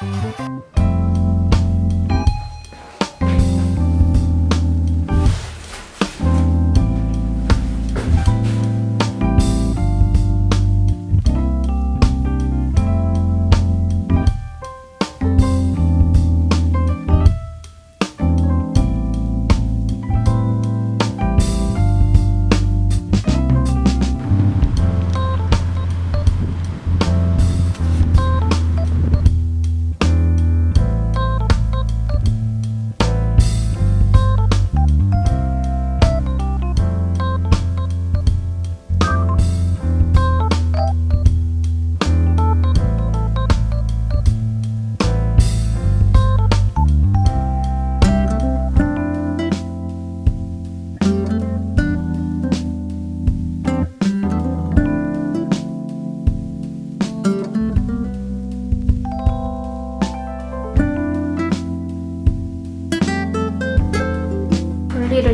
themselves.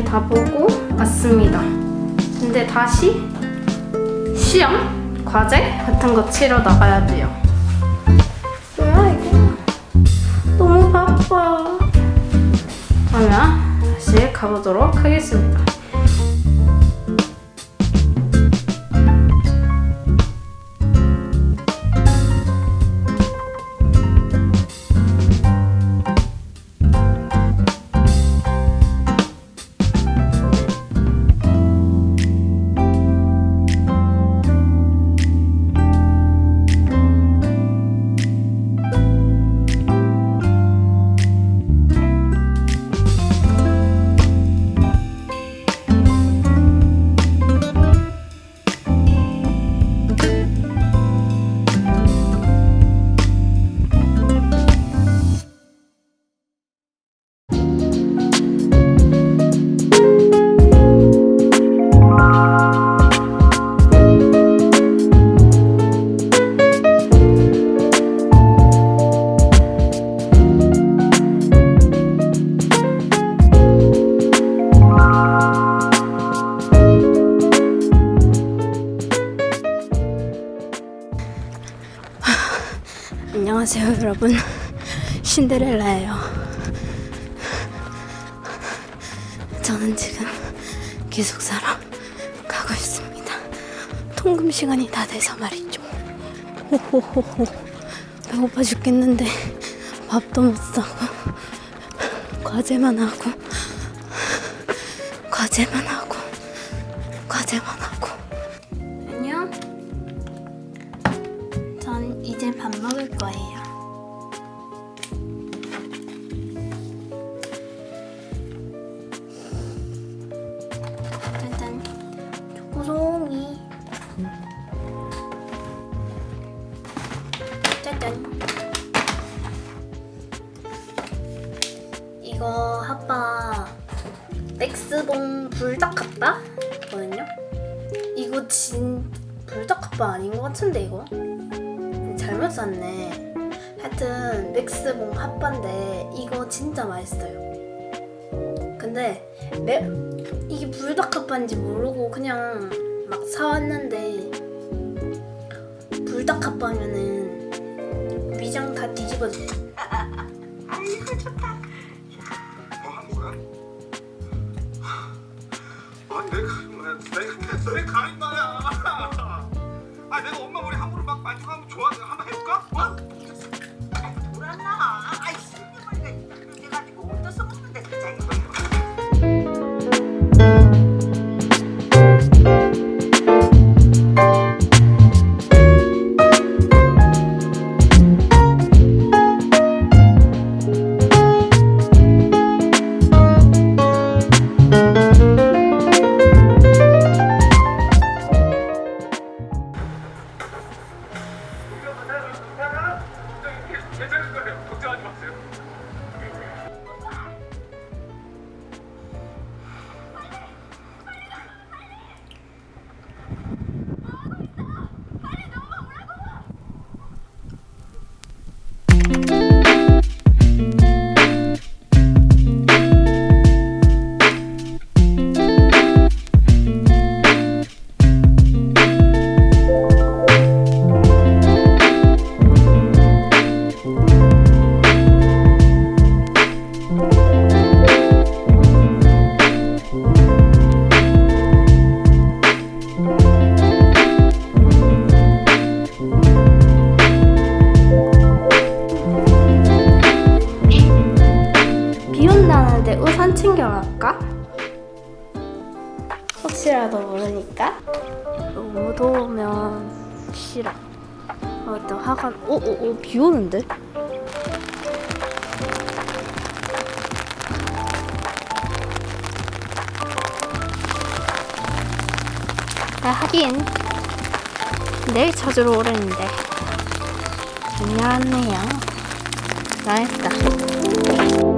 볼일을 다 보고 왔습니다. 근데 다시 시험, 과제 같은 거 치러 나가야 돼요. 뭐야 이거? 너무 바빠. 그러면 다시 가보도록 하겠습니다. 안녕하세요 여러분. 신데렐라예요. 저는 지금 기숙사로 가고 있습니다. 통금 시간이 다 돼서 말이죠. 호호호호. 배고파 죽겠는데 밥도 못 사고 과제만 하고 과제만 하고 과제만 전 이제 밥 먹을 거예요. 짠짠. 초코송이. 짠짠. 이거 핫바 맥스봉 불닭 핫바거든요. 이거 진 불닭 핫바 아닌 것 같은데 이거? 잘못 샀네. 하여튼 맥스봉 핫바인데 이거 진짜 맛있어요. 근데 매, 이게 불닭 핫바인지 모르고 그냥 막 사왔는데 불닭 핫바면은 위장 다 뒤집어져. 아, 일단 화가 오오오 비 오는데? 아, 하긴 내일 찾으러 오랬는데. 안녕하네요. 나했다.